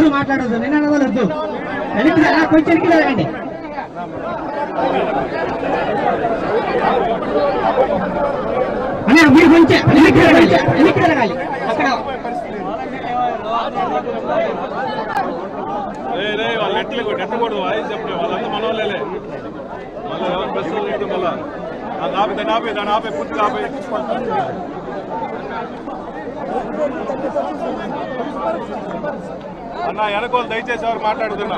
ఎవరు మాట్లాడద్దు? నిన్న వద్దు వెనక్కి రా, కొంచెం వెనక్కి మీరు కొంచెం వెనక్కి రండి వెనక్కి జరగాలి అక్కడ. వాళ్ళు ఎట్టకూడదు వాయిస్ వాళ్ళంతా మళ్ళీ ఎవరు బస్సు లేదు దాన్ని దాన్ని ఆపే పూర్తిగా ఆపే. అన్న వెనకోలు దయచేసి ఎవరు మాట్లాడుతున్నా?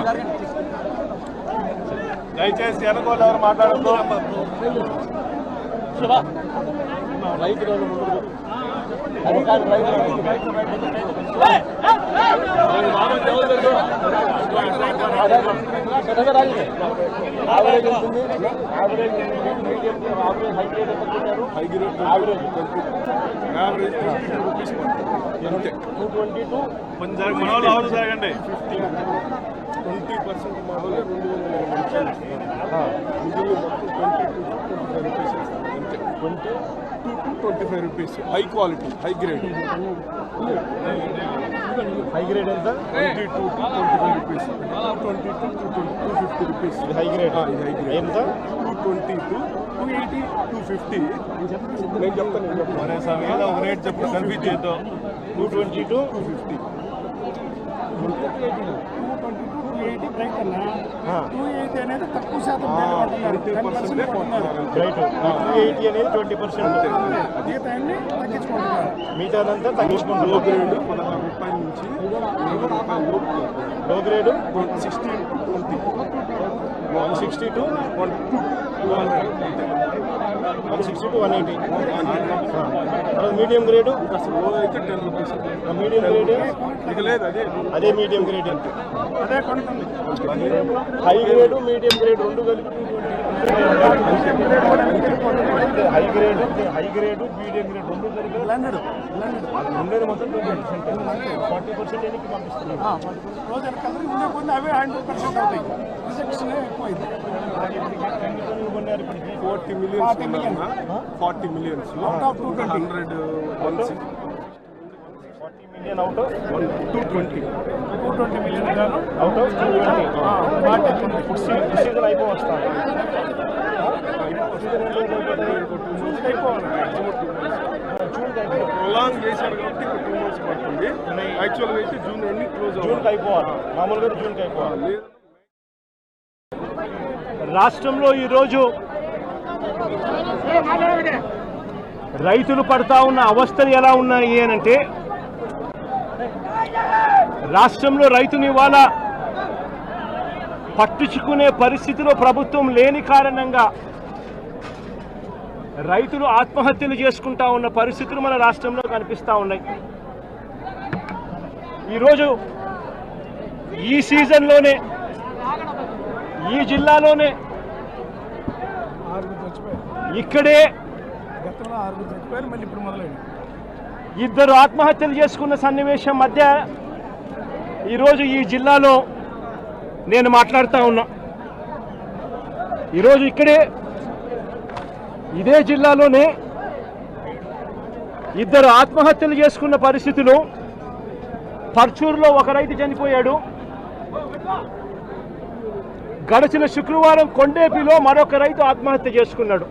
దయచేసి వెనకోలు ఎవరు మాట్లాడుతూ కొంచెం మన వాళ్ళు అవరు జరగండి. ట్వంటీ పర్సెంట్ మా వాళ్ళు రెండు వందల మిగిలిన మొత్తం twenty five rupees twenty two to twenty five rupees. High quality high grade high grade ఎంత? Twenty two to twenty five rupees. Twenty two to two fifty rupees. ఇది హై గ్రేడ్ ఇది high grade ఎంత? Two twenty two two eighty two fifty. నేను చెప్తాను నేను చెప్తాను. మరే sir ఏదో ఒక రేట్ చెప్పు కన్ఫ్యూజ్ చేద్దాం two twenty two. Two fifty eighty break అన్నా. టూ ఎయిటీ అనేది తక్కువ శాతం twenty percent right two eighty అనేది ట్వంటీ పర్సెంట్. మిగతాన్ని తగ్గించుకుంటున్నారు. మిగతాదంతా లో గ్రేడ్ పదహారు రూపాయల నుంచి low grade sixteen to twenty one sixty to one two two hundred one sixty to one eighty medium grade అసలు లో అయితే టెన్ రూపీస్ మీడియం గ్రేడ్ ఇక లేదు అదే. అదే మీడియం గ్రేడ్ అదే కొనుక్కుంది హై గ్రేడ్ మీడియం గ్రేడ్ రెండు కలిపి high grade high grade medium grade రెండు కలిపి బ్లెండెడ్ ఉండేది మొత్తం ఫార్టీ పర్సెంట్ ఎన్నికి పంపిస్తున్నాం రోజు అవే హండ్రెడ్ పర్సెంట్ అవుతాయి ఇప్పటికి forty millions. Forty millions hundred one forty million out two twenty. Two twenty million out of two twenty. Food season అయిపో వస్తాను ప్రొలాంగ్ చేశారు కాబట్టి ఇప్పుడు టూ మంత్స్ పడుతుంది. యాక్చువల్గా అయితే జూన్ ఎన్ని క్లోజ్ జూన్కి అయిపోవాలి. మామూలుగా జూన్కి అయిపోవాలి. రాష్ట్రంలో ఈరోజు రైతులు పడతా ఉన్న అవస్థలు ఎలా ఉన్నాయి అనంటే రాష్ట్రంలో రైతుని ఇవాళ పట్టించుకునే పరిస్థితిలో ప్రభుత్వం లేని కారణంగా రైతులు ఆత్మహత్యలు చేసుకుంటా ఉన్న పరిస్థితులు మన రాష్ట్రంలో కనిపిస్తూ ఉన్నాయి. ఈరోజు ఈ సీజన్లోనే ఈ జిల్లాలోనే ఇక్కడే ఇద్దరు ఆత్మహత్యలు చేసుకున్న సన్నివేశం మధ్య ఈరోజు ఈ జిల్లాలో నేను మాట్లాడుతూ ఉన్నా. ఈరోజు ఇక్కడే ఇదే జిల్లాలోనే ఇద్దరు ఆత్మహత్యలు చేసుకున్న పరిస్థితులు పర్చూరులో ఒక రైతు చనిపోయాడు. గడిచిన శుక్రవారం కొండేపిలో మరొక రైతు ఆత్మహత్య చేసుకున్నాడు.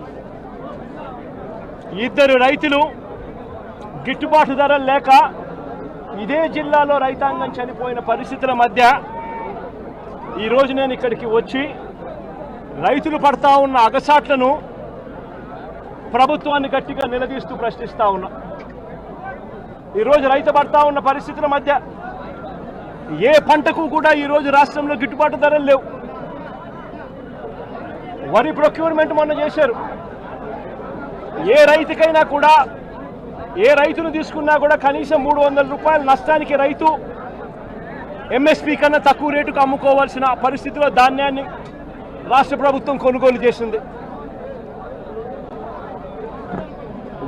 ఇద్దరు రైతులు గిట్టుబాటు ధరలు లేక ఇదే జిల్లాలో రైతాంగం చనిపోయిన పరిస్థితుల మధ్య ఈరోజు నేను ఇక్కడికి వచ్చి రైతులు పడతా ఉన్న అగసాట్లను ప్రభుత్వాన్ని గట్టిగా నిలదీస్తూ ప్రశ్నిస్తా ఉన్నా. ఈరోజు రైతు పడతా ఉన్న పరిస్థితుల మధ్య ఏ పంటకు కూడా ఈరోజు రాష్ట్రంలో గిట్టుబాటు ధరలు లేవు. వరి ప్రొక్యూర్మెంట్ మొన్న చేశారు. ఏ రైతుకైనా కూడా ఏ రైతును తీసుకున్నా కూడా కనీసం మూడు వందల రూపాయల నష్టానికి రైతు ఎంఎస్పి కన్నా తక్కువ రేటుకు అమ్ముకోవాల్సిన పరిస్థితిలో ధాన్యాన్ని రాష్ట్ర ప్రభుత్వం కొనుగోలు చేసింది.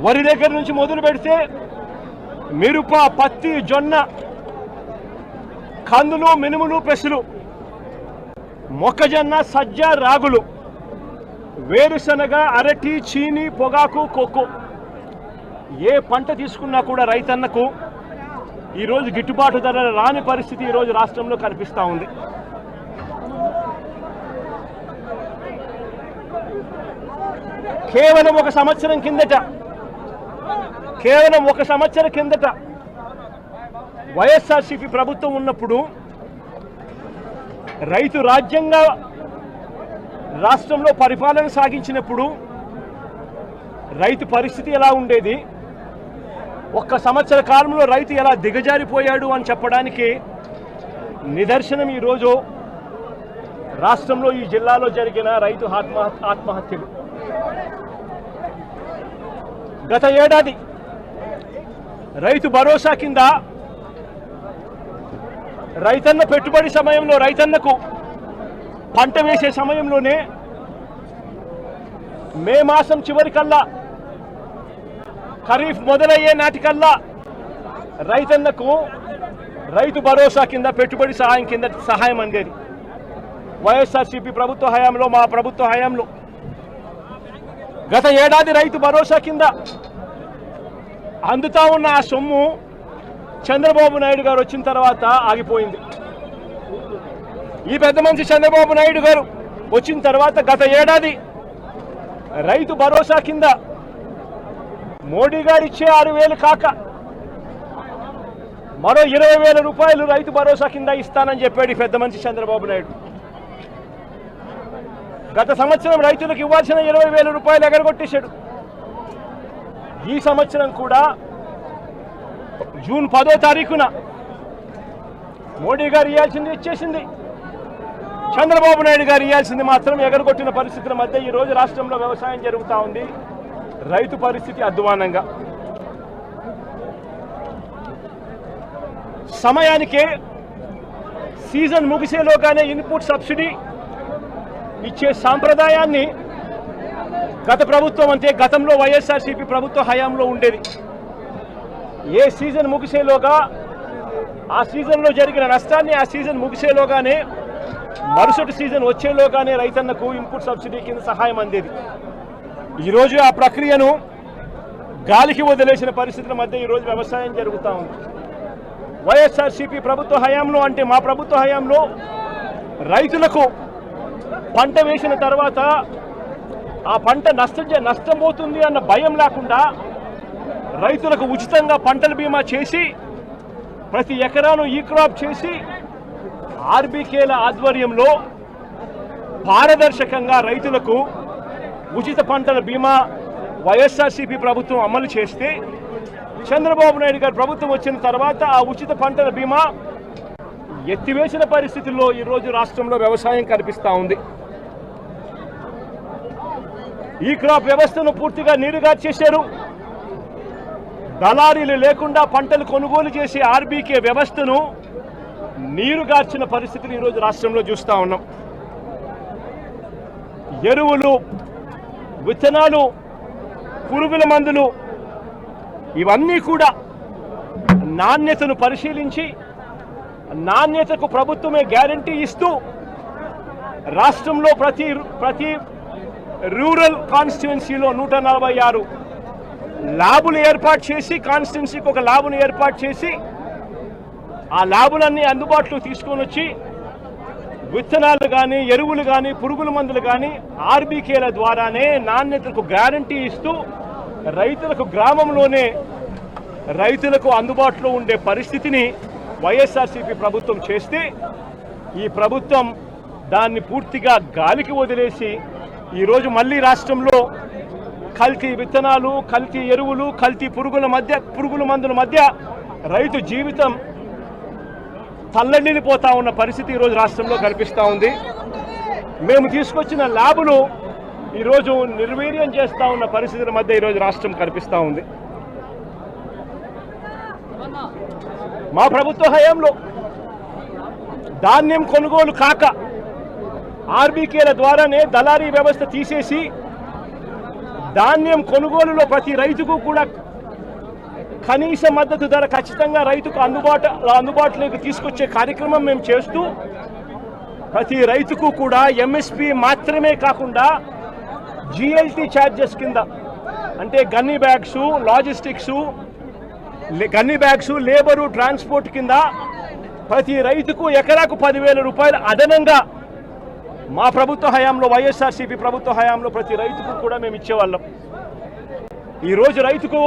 వరి దగ్గర నుంచి మొదలు పెడితే మిరప పత్తి జొన్న కందులు మినుములు పెసులు మొక్కజొన్న సజ్జ రాగులు వేరుశనగ అరటి చీని పొగాకు కొక్కు ఏ పంట తీసుకున్నా కూడా రైతన్నకు ఈరోజు గిట్టుబాటు ధర రాని పరిస్థితి ఈరోజు రాష్ట్రంలో కనిపిస్తూ ఉంది. కేవలం ఒక సంవత్సరం కిందట కేవలం ఒక సంవత్సరం కిందట వైఎస్ఆర్సీపీ ప్రభుత్వం ఉన్నప్పుడు రైతు రాజ్యంగా రాష్ట్రంలో పరిపాలన సాగించినప్పుడు రైతు పరిస్థితి ఎలా ఉండేది? ఒక్క సంవత్సర కాలంలో రైతు ఎలా దిగజారిపోయాడు అని చెప్పడానికి నిదర్శనం ఈరోజు రాష్ట్రంలో ఈ జిల్లాలో జరిగిన రైతు ఆత్మ ఆత్మహత్యలు. గత ఏడాది రైతు భరోసా కింద రైతన్న పెట్టుబడి సమయంలో రైతన్నకు పంట వేసే సమయంలోనే మే మాసం చివరికల్లా ఖరీఫ్ మొదలయ్యే నాటికల్లా రైతన్నకు రైతు భరోసా కింద పెట్టుబడి సహాయం కింద సహాయం అందేది. వైఎస్ఆర్సీపీ ప్రభుత్వ హయాంలో మా ప్రభుత్వ హయాంలో గత ఏడాది రైతు భరోసా కింద అందుతా ఉన్న ఆ సొమ్ము చంద్రబాబు నాయుడు గారు వచ్చిన తర్వాత ఆగిపోయింది. ఈ పెద్ద మనిషి చంద్రబాబు నాయుడు గారు వచ్చిన తర్వాత గత ఏడాది రైతు భరోసా కింద మోడీ గారు ఇచ్చే ఆరు వేలు కాక మరో ఇరవై వేల రూపాయలు రైతు భరోసా కింద ఇస్తానని చెప్పాడు పెద్ద మనిషి చంద్రబాబు నాయుడు. గత సంవత్సరం రైతులకు ఇవ్వాల్సిన ఇరవై వేల రూపాయలు ఎగరగొట్టేశాడు. ఈ సంవత్సరం కూడా జూన్ పదో తారీఖున మోడీ గారు ఇవ్వాల్సింది ఇచ్చేసింది. చంద్రబాబు నాయుడు గారు ఇవ్వాల్సింది మాత్రం ఎగరగొట్టిన పరిస్థితుల మధ్య ఈ రోజు రాష్ట్రంలో వ్యవసాయం జరుగుతూ ఉంది. రైతు పరిస్థితి అధ్వానంగా సమయానికే సీజన్ ముగిసేలోగానే ఇన్పుట్ సబ్సిడీ ఇచ్చే సాంప్రదాయాన్ని గత ప్రభుత్వం అంటే గతంలో వైఎస్ఆర్సీపీ ప్రభుత్వ హయాంలో ఉండేది. ఏ సీజన్ ముగిసేలోగా ఆ సీజన్లో జరిగిన నష్టాన్ని ఆ సీజన్ ముగిసేలోగానే మరుసటి సీజన్ వచ్చేలోగానే రైతన్నకు ఇన్పుట్ సబ్సిడీ కింద సహాయం అందేది. ఈరోజు ఆ ప్రక్రియను గాలికి వదిలేసిన పరిస్థితుల మధ్య ఈరోజు వ్యవసాయం జరుగుతూ ఉంది. వైఎస్ఆర్సీపీ ప్రభుత్వ హయాంలో అంటే మా ప్రభుత్వ హయాంలో రైతులకు పంట వేసిన తర్వాత ఆ పంట నష్టం చే- నష్టం అన్న భయం లేకుండా రైతులకు ఉచితంగా పంటల బీమా చేసి ప్రతి ఎకరాను ఈ క్రాప్ చేసి ఆర్బీకేల ఆధ్వర్యంలో పారదర్శకంగా రైతులకు ఉచిత పంటల బీమా వైఎస్ఆర్సీపీ ప్రభుత్వం అమలు చేస్తే చంద్రబాబు నాయుడు గారి ప్రభుత్వం వచ్చిన తర్వాత ఆ ఉచిత పంటల బీమా ఎత్తివేసిన పరిస్థితుల్లో ఈరోజు రాష్ట్రంలో వ్యవసాయం కనిపిస్తూ ఉంది. ఈ క్రాప్ వ్యవస్థను పూర్తిగా నీరుగా చేశారు. దళారీలు లేకుండా పంటలు కొనుగోలు చేసే ఆర్బీకే వ్యవస్థను నీరుగార్చిన పరిస్థితులు ఈరోజు రాష్ట్రంలో చూస్తూ ఉన్నాం. ఎరువులు విత్తనాలు పురుగుల మందులు ఇవన్నీ కూడా నాణ్యతను పరిశీలించి నాణ్యతకు ప్రభుత్వమే గ్యారంటీ ఇస్తూ రాష్ట్రంలో ప్రతి ప్రతి రూరల్ కాన్స్టిట్యున్సీలో నూట నలభై ఆరు ల్యాబులు ఏర్పాటు చేసి కాన్స్టిట్యున్సీకి ఒక ల్యాబును ఏర్పాటు చేసి ఆ ల్యాబులన్నీ అందుబాటులో తీసుకొని వచ్చి విత్తనాలు కానీ ఎరువులు కానీ పురుగుల మందులు కానీ ఆర్బీకేల ద్వారానే నాణ్యతకు గ్యారంటీ ఇస్తూ రైతులకు గ్రామంలోనే రైతులకు అందుబాటులో ఉండే పరిస్థితిని వైఎస్ఆర్సీపీ ప్రభుత్వం చేస్తే ఈ ప్రభుత్వం దాన్ని పూర్తిగా గాలికి వదిలేసి ఈరోజు మళ్ళీ రాష్ట్రంలో కల్తీ విత్తనాలు కల్తీ ఎరువులు కల్తీ పురుగుల మధ్య పురుగుల మందుల మధ్య రైతు జీవితం తల్లడిల్లిపోతా ఉన్న పరిస్థితి ఈరోజు రాష్ట్రంలో కనిపిస్తూ ఉంది. మేము తీసుకొచ్చిన ల్యాబులు ఈరోజు నిర్వీర్యం చేస్తూ ఉన్న పరిస్థితుల మధ్య ఈరోజు రాష్ట్రం కనిపిస్తూ ఉంది. మా ప్రభుత్వ హయాంలో ధాన్యం కొనుగోలు కాక ఆర్బీకేల ద్వారానే దళారీ వ్యవస్థ తీసేసి ధాన్యం కొనుగోలులో ప్రతి రైతుకు కూడా కనీస మద్దతు ధర ఖచ్చితంగా రైతుకు అందుబాటు అందుబాటులోకి తీసుకొచ్చే కార్యక్రమం మేము చేస్తూ ప్రతి రైతుకు కూడా ఎంఎస్పి మాత్రమే కాకుండా జిఎల్టీ ఛార్జెస్ కింద అంటే gunny bags logistics gunny gunny bags labour transport కింద ప్రతి రైతుకు ఎకరాకు పదివేల రూపాయలు అదనంగా మా ప్రభుత్వ హయాంలో వైఎస్ఆర్సీపీ ప్రభుత్వ హయాంలో ప్రతి రైతుకు కూడా మేము ఇచ్చేవాళ్ళం. ఈరోజు రైతుకు